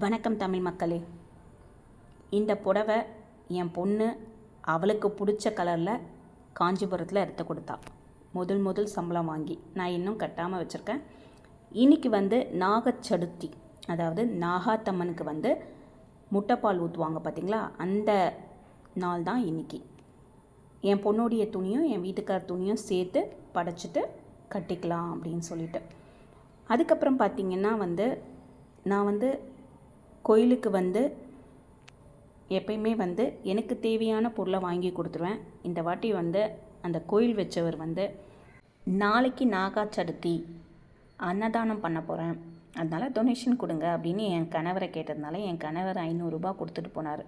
வணக்கம் தமிழ் மக்களே. இந்த புடவை என் பொண்ணு அவளுக்கு பிடிச்ச கலரில் காஞ்சிபுரத்தில் எடுத்து கொடுத்தா. முதல் முதல் சம்பளம் வாங்கி. நான் இன்னும் கட்டாமல் வச்சுருக்கேன். இன்னைக்கு வந்து நாகச்சடுத்தி அதாவது நாகாத்தம்மனுக்கு வந்து முட்டைப்பால் ஊற்றுவாங்க பார்த்தீங்களா அந்த நாள் தான் இன்னைக்கு. என் பொண்ணுடைய துணியும் என் வீட்டுக்கார் துணியும் சேர்த்து படைச்சிட்டு கட்டிக்கலாம் அப்படின்னு சொல்லிட்டு. அதுக்கப்புறம் பார்த்திங்கன்னா வந்து நான் வந்து கோயிலுக்கு வந்து எப்பயுமே வந்து எனக்கு தேவையான பொருளை வாங்கி கொடுத்துருவேன். இந்த வாட்டி வந்து அந்த கோயில் வச்சவர் வந்து நாளைக்கு நாகா சதுர்த்தி அன்னதானம் பண்ண போகிறேன் அதனால் டொனேஷன் கொடுங்க அப்படின்னு என் கணவரை கேட்டதுனால என் கணவர் ஐநூறுரூபா கொடுத்துட்டு போனார்.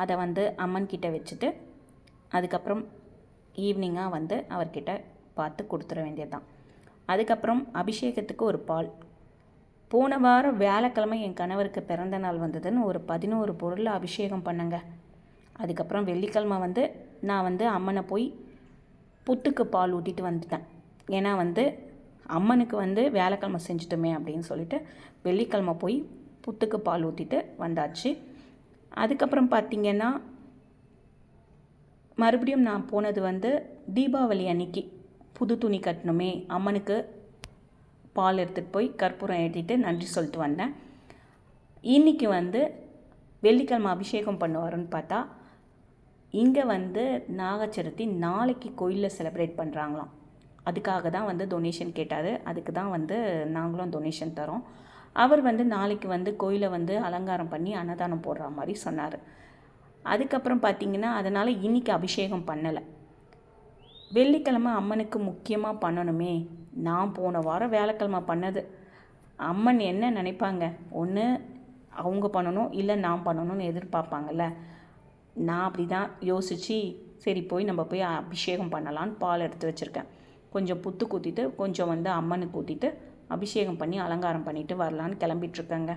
அதை வந்து அம்மன் கிட்ட வச்சுட்டு அதுக்கப்புறம் ஈவினிங்காக வந்து அவர்கிட்ட பார்த்து கொடுத்துட வேண்டியது தான் அதுக்கப்புறம் அபிஷேகத்துக்கு ஒரு பால் போன வாரம் வியாழக்கிழமை என் கணவருக்கு பிறந்த நாள் வந்ததுன்னு ஒரு பதினோரு பொருள் அபிஷேகம் பண்ணங்க. அதுக்கப்புறம் வெள்ளிக்கிழமை வந்து நான் வந்து அம்மனை போய் புத்துக்கு பால் ஊற்றிட்டு வந்துட்டேன். ஏன்னா வந்து அம்மனுக்கு வந்து வியாழக்கிழமை செஞ்சிட்டோமே அப்படின்னு சொல்லிட்டு வெள்ளிக்கிழமை போய் புத்துக்கு பால் ஊற்றிட்டு வந்தாச்சு. அதுக்கப்புறம் பார்த்திங்கன்னா மறுபடியும் நான் போனது வந்து தீபாவளி அன்னைக்கு புது துணி கட்டணுமே அம்மனுக்கு பால் எடுத்துகிட்டு போய் கற்பூரம் ஏற்றிட்டு நன்றி சொல்லிட்டு வந்தேன். இன்றைக்கி வந்து வெள்ளிக்கிழமை அபிஷேகம் பண்ணுவாருன்னு பார்த்தா இங்கே வந்து நாகச்சரத்தி நாளைக்கு கோயிலில் செலிப்ரேட் பண்ணுறாங்களாம் அதுக்காக தான் வந்து டொனேஷன் கேட்டார். அதுக்கு தான் வந்து நாங்களும் டொனேஷன் தரோம். அவர் வந்து நாளைக்கு வந்து கோயிலை வந்து அலங்காரம் பண்ணி அன்னதானம் போடுற மாதிரி சொன்னார். அதுக்கப்புறம் பார்த்திங்கன்னா அதனால் இன்றைக்கி அபிஷேகம் பண்ணலை. வெள்ளிக்கிழமை அம்மனுக்கு முக்கியமாக பண்ணணுமே. நான் போன வாரம் வேலைக்கிழமை பண்ணது. அம்மன் என்ன நினைப்பாங்க? ஒன்று அவங்க பண்ணணும் இல்லை நான் பண்ணணும்னு எதிர்பார்ப்பாங்கல்ல. நான் அப்படி தான் யோசித்து சரி போய் நம்ம போய் அபிஷேகம் பண்ணலான்னு பால் எடுத்து வச்சுருக்கேன். கொஞ்சம் புத்து குத்திட்டு கொஞ்சம் வந்து அம்மனுக்கு ஊற்றிட்டு அபிஷேகம் பண்ணி அலங்காரம் பண்ணிவிட்டு வரலான்னு கிளம்பிட்டுருக்கேங்க.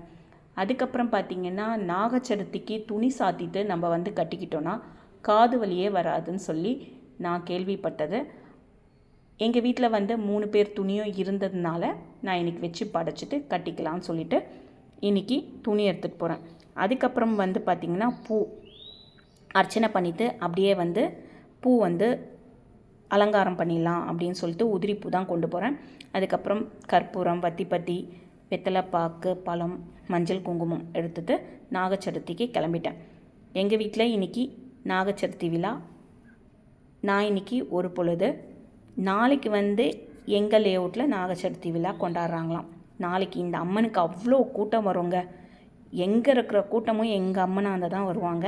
அதுக்கப்புறம் பார்த்திங்கன்னா நாகச்சதுர்த்திக்கு துணி சாத்திட்டு நம்ம வந்து கட்டிக்கிட்டோன்னா காது வலியே வராதுன்னு சொல்லி நான் கேள்விப்பட்டது. எங்கள் வீட்டில் வந்து மூணு பேர் துணியும் இருந்ததுனால நான் இன்றைக்கி வச்சு படைச்சிட்டு கட்டிக்கலாம்னு சொல்லிவிட்டு இன்றைக்கி துணி எடுத்துகிட்டு போகிறேன் அதுக்கப்புறம் வந்து பார்த்திங்கன்னா பூ. அர்ச்சனை பண்ணிவிட்டு அப்படியே வந்து பூ வந்து அலங்காரம் பண்ணிடலாம் அப்படின்னு சொல்லிட்டு உதிரி பூ தான் கொண்டு போகிறேன் அதுக்கப்புறம் கற்பூரம் வத்திப்பத்தி வெத்தலைப்பாக்கு பழம் மஞ்சள் குங்குமம் எடுத்துகிட்டு நாகச்சதுர்த்திக்கு கிளம்பிட்டேன். எங்கள் வீட்டில் இன்றைக்கி நாகச்சதுர்த்தி விழா நான் இன்றைக்கி ஒரு பொழுது நாளைக்கு வந்து எங்கள் லேஅவுட்டில் நாகச்சதுர்த்தி விழா கொண்டாடுறாங்களாம். நாளைக்கு இந்த அம்மனுக்கு அவ்வளோ கூட்டம் வருங்க. எங்கே இருக்கிற கூட்டமும் எங்கள் அம்மனாண்ட தான் வருவாங்க.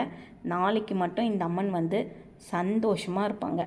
நாளைக்கு மட்டும் இந்த அம்மன் வந்து சந்தோஷமாக இருப்பாங்க.